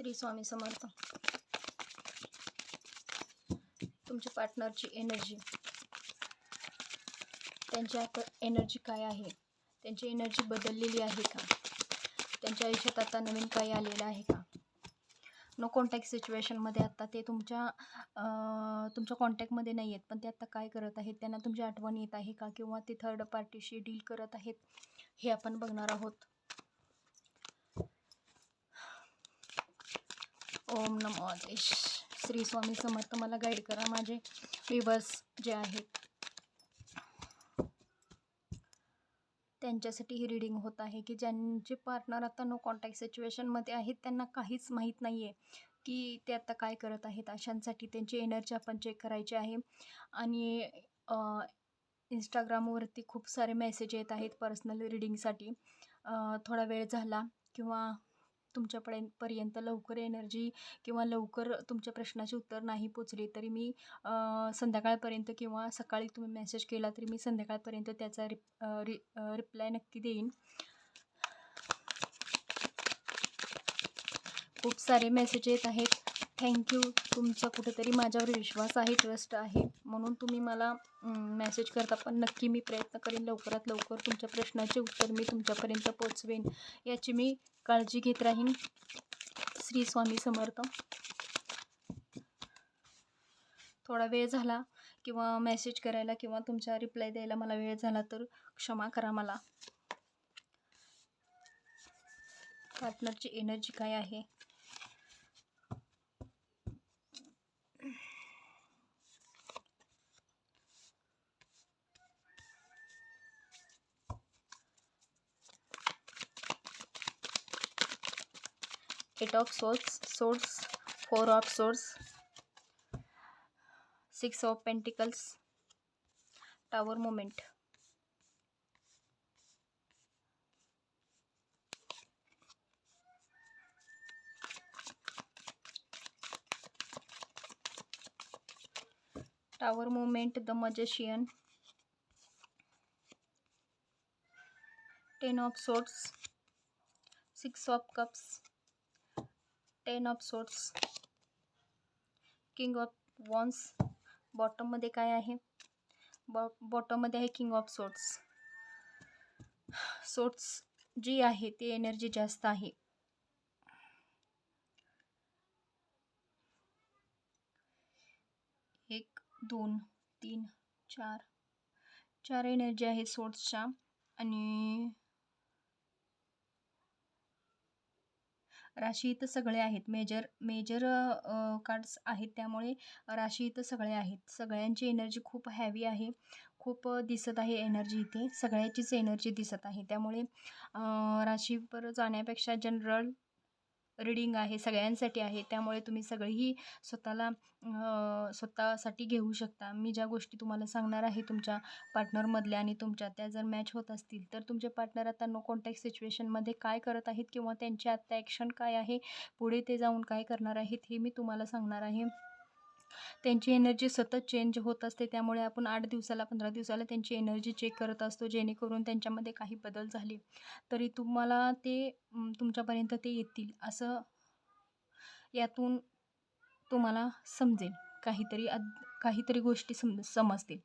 श्री स्वामी समर्थ. तुमच्या पार्टनरची एनर्जी त्यांची आता एनर्जी काय आहे? त्यांची एनर्जी बदललेली आहे का? त्यांच्या आयुष्यात आता नवीन काही आलेलं आहे का? नो कॉन्टॅक्ट सिच्युएशनमध्ये आत्ता ते तुमच्या तुमच्या कॉन्टॅक्टमध्ये नाही आहेत पण ते आत्ता काय करत आहेत? त्यांना तुमची आठवण येत आहे का? किंवा ते थर्ड पार्टीशी डील करत आहेत? हे आपण बघणार आहोत. ओम नमो देश श्री स्वामी समर्थ मला गाईड करा माझे विवर्स जे आहेत. त्यांच्यासाठी ही रिडिंग होत आहे की ज्यांचे पार्टनर आता नो कॉन्टॅक्ट सिच्युएशनमध्ये आहेत त्यांना काहीच माहीत नाही आहे की ते आता काय करत आहेत. अशांसाठी त्यांची एनर्जी आपण चेक करायची आहे. आणि इंस्टाग्रामवरती खूप सारे मेसेज येत आहेत पर्सनल रिडिंगसाठी थोडा वेळ झाला किंवा तुमच्यापर्यंत पर्यंत लवकर एनर्जी किंवा लवकर तुमच्या प्रश्नाची उत्तर नाही पोचले तरी मी संध्याकाळपर्यंत किंवा सकाळी तुम्ही मेसेज केला तरी मी संध्याकाळपर्यंत त्याचा रिप रि रिप्लाय नक्की देईन. खूप सारे मेसेज येत आहेत. थँक्यू. तुमचा कुठेतरी माझ्यावर विश्वास आहे ट्रस्ट आहे. म्हणून तुम्ही मला मेसेज करता. पण नक्की मी प्रयत्न करेन लवकरात लवकर तुमच्या प्रश्नाचे उत्तर मी तुमच्यापर्यंत पोचवेन. याची मी काळजी घेत राहीन. श्री स्वामी समर्थ. थोडा वेळ झाला किंवा मेसेज करायला किंवा तुमचा रिप्लाय द्यायला मला वेळ झाला तर क्षमा करा मला. पार्टनरची एनर्जी काय आहे? 8 of swords, swords 4 of swords, 6 of pentacles, tower moment. Tower moment, the magician. Ten of swords, six of cups, ten of swords king of wands बॉटममध्ये काय आहे? बॉ बॉटममध्ये आहे किंग ऑफ सोर्ट्स सोर्ट्स जी आहे ती एनर्जी जास्त आहे. एक दोन तीन चार. चार एनर्जी आहे सोर्ट्सच्या आणि राशी इथं सगळे आहेत. मेजर मेजर कार्ड्स आहेत. त्यामुळे राशी इथं सगळे आहेत. सगळ्यांची एनर्जी खूप हॅवी आहे. खूप दिसत आहे एनर्जी इथे. सगळ्याचीच एनर्जी दिसत आहे. त्यामुळे राशीवर जाण्यापेक्षा जनरल रीडिंग आहे सगळ्यांसाठी आहे त्यामुळे तुम्ही सगळीही स्वतःला स्वतःसाठी घेऊ शकता. मी ज्या गोष्टी तुम्हाला सांगणार आहे तुमच्या पार्टनरमधल्या आणि तुमच्या त्या जर मॅच होत असतील तर तुमचे पार्टनर आता नो कॉन्टॅक्ट सिच्युएशनमध्ये काय करत आहेत किंवा त्यांची आत्ता ॲक्शन काय आहे पुढे ते जाऊन काय करणार आहेत हे मी तुम्हाला सांगणार आहे. त्यांची एनर्जी सतत चेंज होत असते. त्यामुळे आपण आठ दिवसाला पंधरा दिवसाला त्यांची एनर्जी चेक करत असतो जेणेकरून त्यांच्यामध्ये काही बदल झाले तरी तुम्हाला ते तुमच्यापर्यंत ते येतील असं यातून तुम्हाला समजेल. काहीतरी अद काहीतरी गोष्टी सम समजतील.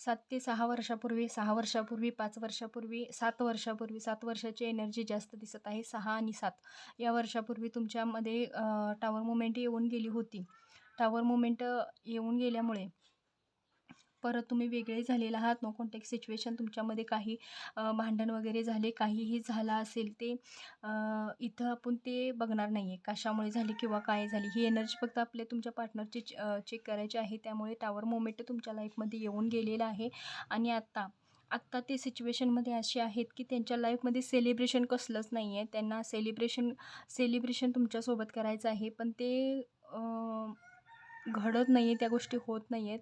सात ते सहा वर्षापूर्वी सहा वर्षापूर्वी पाच वर्षापूर्वी सात वर्षापूर्वी सात वर्षाची एनर्जी जास्त दिसत आहे सहा आणि सात. या वर्षापूर्वी तुमच्यामध्ये टावर मुमेंट येऊन गेली होती. टावर मुमेंट येऊन गेल्यामुळे परत तुम्ही वेगळे झालेला आहात. नो कॉन्टॅक्ट सिच्युएशन तुमच्यामध्ये काही भांडण वगैरे झाले काहीही झालं असेल ते इथं आपण ते बघणार नाही आहे कशामुळे झाली किंवा काय झाली ही एनर्जी फक्त आपल्या तुमच्या पार्टनरची चेक करायची आहे. त्यामुळे टावर मोमेंट तुमच्या लाईफमध्ये येऊन गेलेला आहे. आणि आत्ता आत्ता ते सिच्युएशनमध्ये असे आहेत की त्यांच्या लाईफमध्ये सेलिब्रेशन कसलंच नाही आहे त्यांना सेलिब्रेशन सेलिब्रेशन तुमच्यासोबत करायचं आहे. पण ते घडत नाही आहे त्या गोष्टी होत नाही आहेत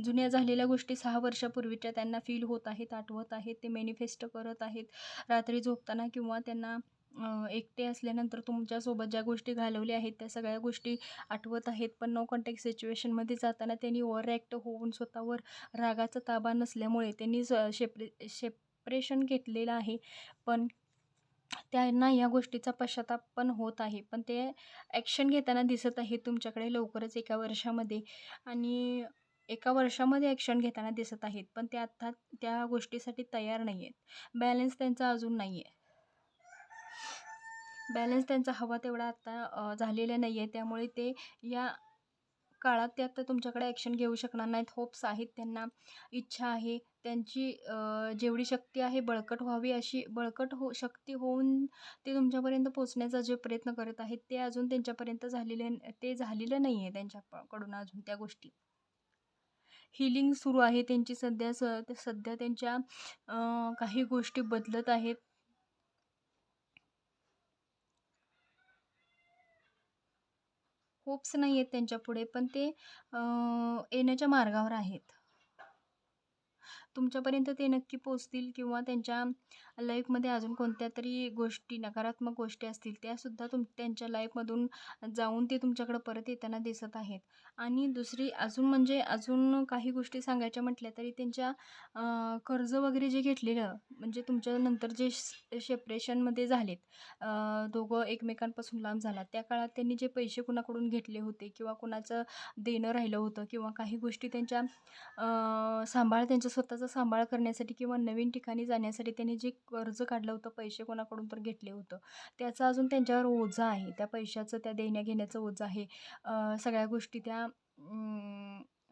जुन्या झालेल्या गोष्टी सहा वर्षापूर्वीच्या त्यांना फील होत आहेत आठवत आहेत ते मॅनिफेस्ट करत आहेत. रात्री झोपताना किंवा त्यांना एकटे असल्यानंतर तुमच्यासोबत ज्या गोष्टी घालवल्या आहेत त्या सगळ्या गोष्टी आठवत आहेत. पण नो कॉन्टॅक्ट सिच्युएशनमध्ये जाताना त्यांनी ओव्हर ॲक्ट होऊन स्वतःवर रागाचा ताबा नसल्यामुळे त्यांनी स शेप्रे शेप्रेशन घेतलेलं आहे. पण त्यांना या गोष्टीचा पश्चाताप पण होत आहे. पण ते ॲक्शन घेताना दिसत आहे तुमच्याकडे लवकरच एका वर्षामध्ये. आणि एका वर्षामध्ये ॲक्शन घेताना दिसत आहेत. पण ते आत्ता त्या गोष्टीसाठी तयार नाही आहेत बॅलन्स त्यांचा अजून नाही आहे बॅलन्स त्यांचा हवा तेवढा आत्ता झालेला नाही आहे त्यामुळे ते या काळात ते आता तुमच्याकडे ॲक्शन घेऊ शकणार नाहीत. होप्स आहेत त्यांना इच्छा आहे. त्यांची जेवढी शक्ती आहे बळकट व्हावी अशी बळकट हो शक्ती होऊन ते तुमच्यापर्यंत पोचण्याचा जे प्रयत्न करत आहेत ते अजून त्यांच्यापर्यंत झालेले ते झालेलं नाही आहे त्यांच्याकडून अजून त्या गोष्टी. हिलिंग सुरू आहे त्यांची सध्या. स सध्या त्यांच्या काही गोष्टी बदलत आहेत. होप्स नाही आहेत त्यांच्यापुढे पण ते येण्याच्या मार्गावर आहेत. तुमच्यापर्यंत ते नक्की पोचतील किंवा त्यांच्या लाईफमध्ये अजून कोणत्या तरी गोष्टी नकारात्मक गोष्टी असतील त्यासुद्धा तुम त्यांच्या लाईफमधून जाऊन ते तुमच्याकडं परत येताना दिसत आहेत. आणि दुसरी अजून म्हणजे अजून काही गोष्टी सांगायच्या म्हटल्या तरी त्यांच्या कर्ज वगैरे जे घेतलेलं म्हणजे तुमच्यानंतर जे सेपरेशनमध्ये झालेत दोघं एकमेकांपासून लांब झाला त्या काळात त्यांनी जे पैसे कुणाकडून घेतले होते किंवा कुणाचं देणं राहिलं होतं किंवा काही गोष्टी त्यांच्या सांभाळ त्यांच्या स्वतःचा सांभाळ करण्यासाठी किंवा नवीन ठिकाणी जाण्यासाठी त्यांनी जे कर्ज काढलं होतं पैसे कोणाकडून तर घेतले होतं त्याचं अजून त्यांच्यावर ओझा आहे. त्या पैशाचं त्या देण्याघेण्याचं ओझं आहे. सगळ्या गोष्टी त्या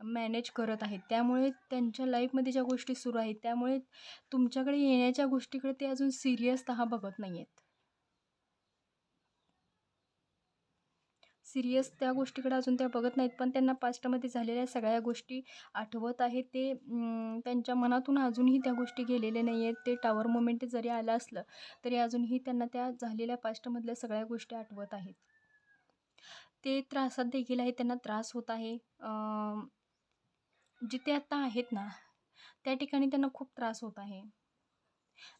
मॅनेज करत आहेत. त्यामुळे त्यांच्या लाईफमध्ये ज्या गोष्टी सुरू आहेत त्यामुळे तुमच्याकडे येण्याच्या गोष्टीकडे ते अजून सिरियसत बघत नाही आहेत सिरियस त्या गोष्टीकडे अजून त्या बघत नाहीत पण त्यांना पास्टमध्ये झालेल्या सगळ्या गोष्टी आठवत आहेत. ते त्यांच्या मनातून अजूनही त्या गोष्टी गेलेल्या नाही आहेत ते टावर मोमेंट जरी आलं असलं तरी अजूनही त्यांना त्या झालेल्या पास्टमधल्या सगळ्या गोष्टी आठवत आहेत. ते त्रासात देखील आहे त्यांना त्रास होत आहे. जिथे आत्ता आहेत ना त्या ठिकाणी त्यांना खूप त्रास होत आहे.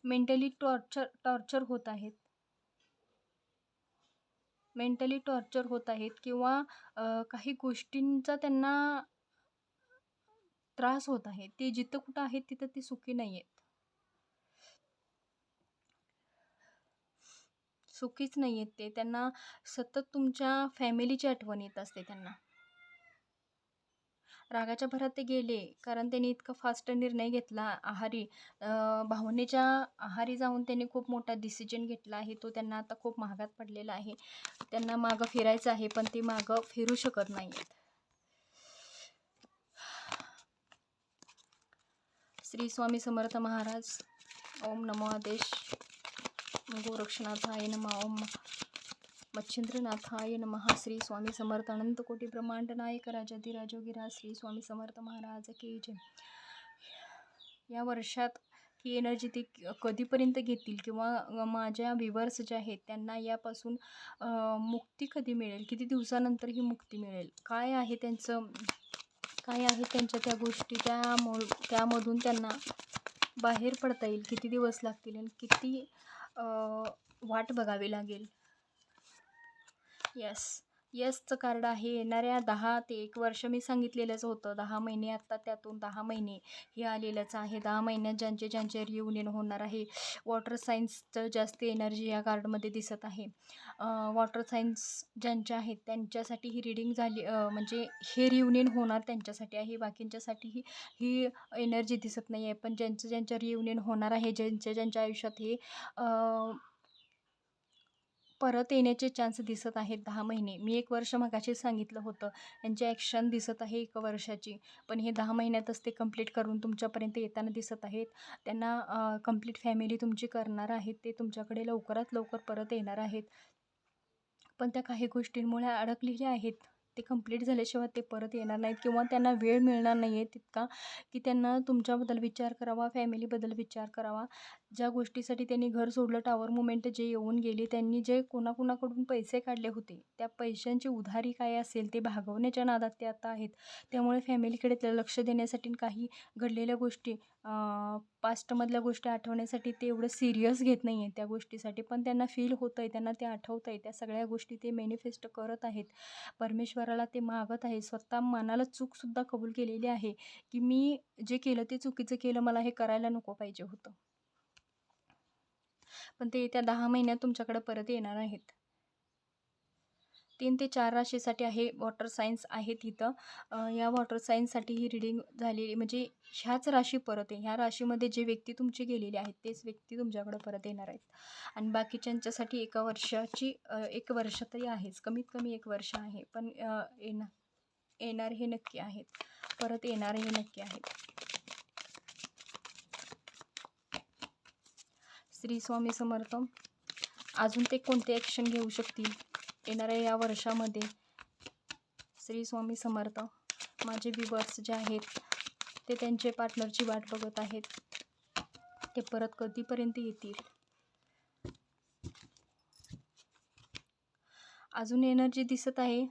मेंटली टॉर्चर टॉर्चर होत आहेत. मेंटली टॉर्चर होत आहेत किंवा काही गोष्टींचा त्यांना त्रास होत आहे. ते जिथं कुठं आहेत तिथं ते सुखी नाही आहेत सुखीच नाही आहेत ते. त्यांना सतत तुमच्या फॅमिलीची आठवण येत असते त्यांना. रागाच्या भरात ते गेले. कारण त्यांनी इतका फास्ट निर्णय घेतला आहारी. भावनेच्या आहारी जाऊन त्यांनी खूप मोठा डिसिजन घेतला आहे. तो त्यांना आता खूप महागात पडलेला आहे. त्यांना मागं फिरायचं आहे पण ते मागं फिरू शकत नाही आहेत श्री स्वामी समर्थ महाराज. ओम नमो आदेश. गोरक्षनाथाय नमा. ओम मच्छिंद्रनाथाय नमः. श्री स्वामी समर्थ. अनंतकोटी ब्रह्मांड नायक राजाधिराजोगिरा श्री स्वामी समर्थ महाराज की जय. या वर्षात ही एनर्जी ते कधीपर्यंत घेतील किंवा माझ्या विवर्स जे आहेत त्यांना यापासून मुक्ती कधी मिळेल? किती दिवसानंतर ही मुक्ती मिळेल? काय आहे त्यांचं काय आहे त्यांच्या त्या गोष्टी? त्या त्यामधून त्यांना बाहेर पडता येईल? किती दिवस लागतील? आणि किती वाट बघावी लागेल? यस यसचं कार्ड आहे. येणाऱ्या दहा ते एक वर्ष मी सांगितलेलंच होतं. दहा महिने आत्ता त्यातून दहा महिने हे आलेलंच आहे. दहा महिन्यात ज्यांचे ज्यांचे रियुनियन होणार आहे. वॉटर सायन्सचं जास्त एनर्जी या कार्डमध्ये दिसत आहे. वॉटर सायन्स ज्यांचे आहेत त्यांच्यासाठी ही रिडिंग झाली म्हणजे हे रियुनियन होणार त्यांच्यासाठी आहे. बाकींच्यासाठी ही ही एनर्जी दिसत नाही आहे पण ज्यांचं ज्यांचं रियुनियन होणार आहे ज्यांच्या ज्यांच्या आयुष्यात हे परत येण्याचे चान्स दिसत आहेत दहा महिने. मी एक वर्ष मगाशी सांगितलं होतं यांची ॲक्शन दिसत आहे एक वर्षाची. पण हे दहा महिन्यातच ते कंप्लीट करून तुमच्यापर्यंत येताना दिसत आहेत. त्यांना कंप्लीट फॅमिली तुमची करणार आहेत ते तुमच्याकडे लवकरात लवकर परत येणार आहेत. पण त्या काही गोष्टींमुळे अडकलेल्या आहेत. ते कंप्लीट झाल्याशिवाय ते परत येणार नाहीत किंवा त्यांना वेळ मिळणार नाही आहे तितका की त्यांना तुमच्याबद्दल विचार करावा फॅमिलीबद्दल विचार करावा. ज्या गोष्टीसाठी त्यांनी घर सोडलं टावर मुमेंट जे येऊन गेले त्यांनी जे कोणाकोणाकडून पैसे काढले होते त्या पैशांची उधारी काय असेल ते भागवण्याच्या नादात ते आता आहेत. त्यामुळे फॅमिलीकडे लक्ष देण्यासाठी काही घडलेल्या गोष्टी पास्टमधल्या गोष्टी आठवण्यासाठी ते एवढं सिरियस घेत नाही आहे त्या गोष्टीसाठी. पण त्यांना फील होतं आहे त्यांना ते आठवतं आहे त्या सगळ्या गोष्टी ते मॅनिफेस्ट करत आहेत. परमेश्वर परमेश्वराला ते मागत आहे. स्वतः मनाला चूकसुद्धा कबूल केलेली आहे की मी जे केलं ते चुकीचं केलं मला हे करायला नको पाहिजे होतं. पण ते येत्या दहा महिन्यात तुमच्याकडे परत येणार आहेत. तीन ते चार राशीसाठी आहे वॉटर सायन्स आहे तिथं या वॉटर सायन्ससाठी ही रिडिंग झालेली म्हणजे ह्याच राशी परत आहे ह्या राशीमध्ये जे व्यक्ती तुमची गेलेली आहेत तेच व्यक्ती तुमच्याकडे परत येणार आहेत. आणि बाकीच्यांच्यासाठी एका वर्षाची एक वर्ष तरी आहेच. कमीत कमी एक वर्ष आहे. पण येणार येणार हे नक्की आहेत. परत येणार हे नक्की आहेत. श्री स्वामी समर्थ अजून ते कोणते ॲक्शन घेऊ शकतील? येणाऱ्या या वर्षामध्ये श्री स्वामी समर्थ माझे विवर्स जे आहेत ते त्यांचे पार्टनरची वाट बघत आहेत. ते परत कधीपर्यंत येतील? अजून एनर्जी दिसत आहे.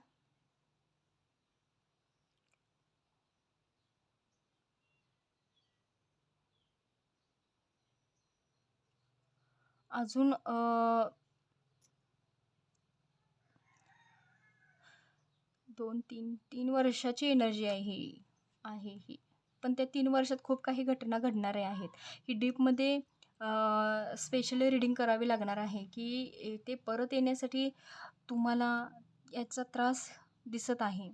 अजून दोन तीन तीन वर्षाची एनर्जी आहे ही आहे ही. पण त्या तीन वर्षात खूप काही घटना घडणाऱ्या आहेत. ही डीपमध्ये स्पेशली रिडिंग करावी लागणार आहे की ते परत येण्यासाठी तुम्हाला याचा त्रास दिसत आहे.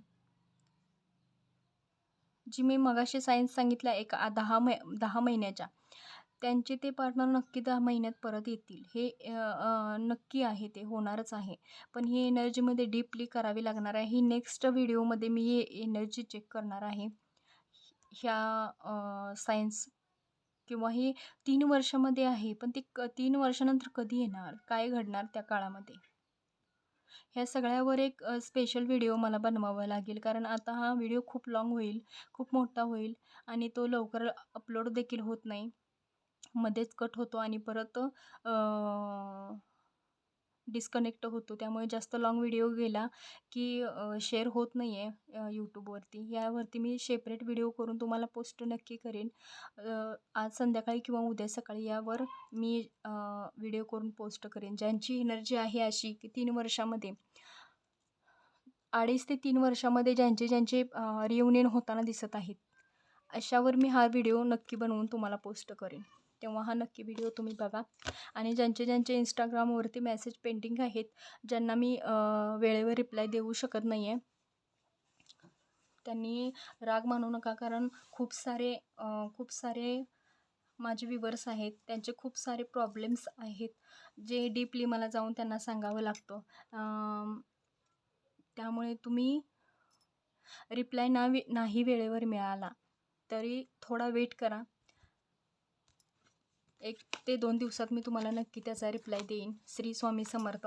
जी मी मगाशी सायन्स सांगितलं एक दहा मै दहा महिन्याच्या. त्यांचे ते पार्टनर नक्की दहा महिन्यात परत येतील. हे नक्की आहे ते होणारच आहे. पण ही एनर्जीमध्ये डीपली करावी लागणार आहे. ही नेक्स्ट व्हिडिओमध्ये मी ही एनर्जी चेक करणार आहे. ह्या सायन्स किंवा हे तीन वर्षामध्ये आहे पण ती क तीन वर्षानंतर कधी येणार? काय घडणार त्या काळामध्ये? ह्या सगळ्यावर एक स्पेशल व्हिडिओ मला बनवावा लागेल. कारण आता हा व्हिडिओ खूप लाँग होईल खूप मोठा होईल आणि तो लवकर अपलोड देखील होत नाही. मध्येच कट होतो आणि परत डिस्कनेक्ट होतो. त्यामुळे जास्त लाँग व्हिडिओ गेला की शेअर होत नाही आहे यूट्यूबवरती यावरती मी सेपरेट व्हिडिओ करून तुम्हाला पोस्ट नक्की करेन. आज संध्याकाळी किंवा उद्या सकाळी यावर मी व्हिडिओ करून पोस्ट करेन. ज्यांची एनर्जी आहे अशी की तीन वर्षामध्ये. अडीच ते तीन वर्षामध्ये ज्यांचे ज्यांचे रियुनियन होताना दिसत आहेत. अशावर मी हा व्हिडिओ नक्की बनवून तुम्हाला पोस्ट करेन. तेव्हा हा नक्की व्हिडिओ तुम्ही बघा. आणि ज्यांचे ज्यांचे इंस्टाग्रामवरती मेसेज पेंटिंग आहेत ज्यांना मी वेळेवर रिप्लाय देऊ शकत नाही आहे त्यांनी राग मानू नका. कारण खूप सारे खूप सारे माझे विवर्स आहेत त्यांचे खूप सारे प्रॉब्लेम्स आहेत जे डीपली मला जाऊन त्यांना सांगावं लागतं. त्यामुळे तुम्ही रिप्लाय ना वे नाही वेळेवर मिळाला तरी थोडा वेट करा. एक ते दोन दिवसात मी तुम्हाला नक्की त्याचा रिप्लाय देईन. श्री स्वामी समर्थ.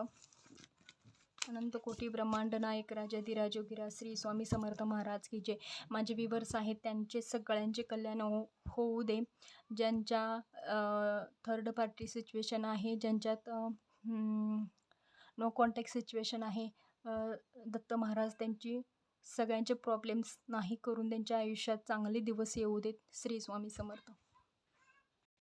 अनंत कोटी ब्रह्मांड नायक राजा दिराजोगिरा श्री स्वामी समर्थ महाराज की जे माझे विवर्स आहेत त्यांचे सगळ्यांचे कल्याण हो होऊ दे. ज्यांच्या थर्ड पार्टी सिच्युएशन आहे ज्यांच्यात नो कॉन्टॅक्ट सिच्युएशन आहे दत्त महाराज त्यांची सगळ्यांचे प्रॉब्लेम्स नाही करून त्यांच्या आयुष्यात चांगले दिवस येऊ देत. श्री स्वामी समर्थ.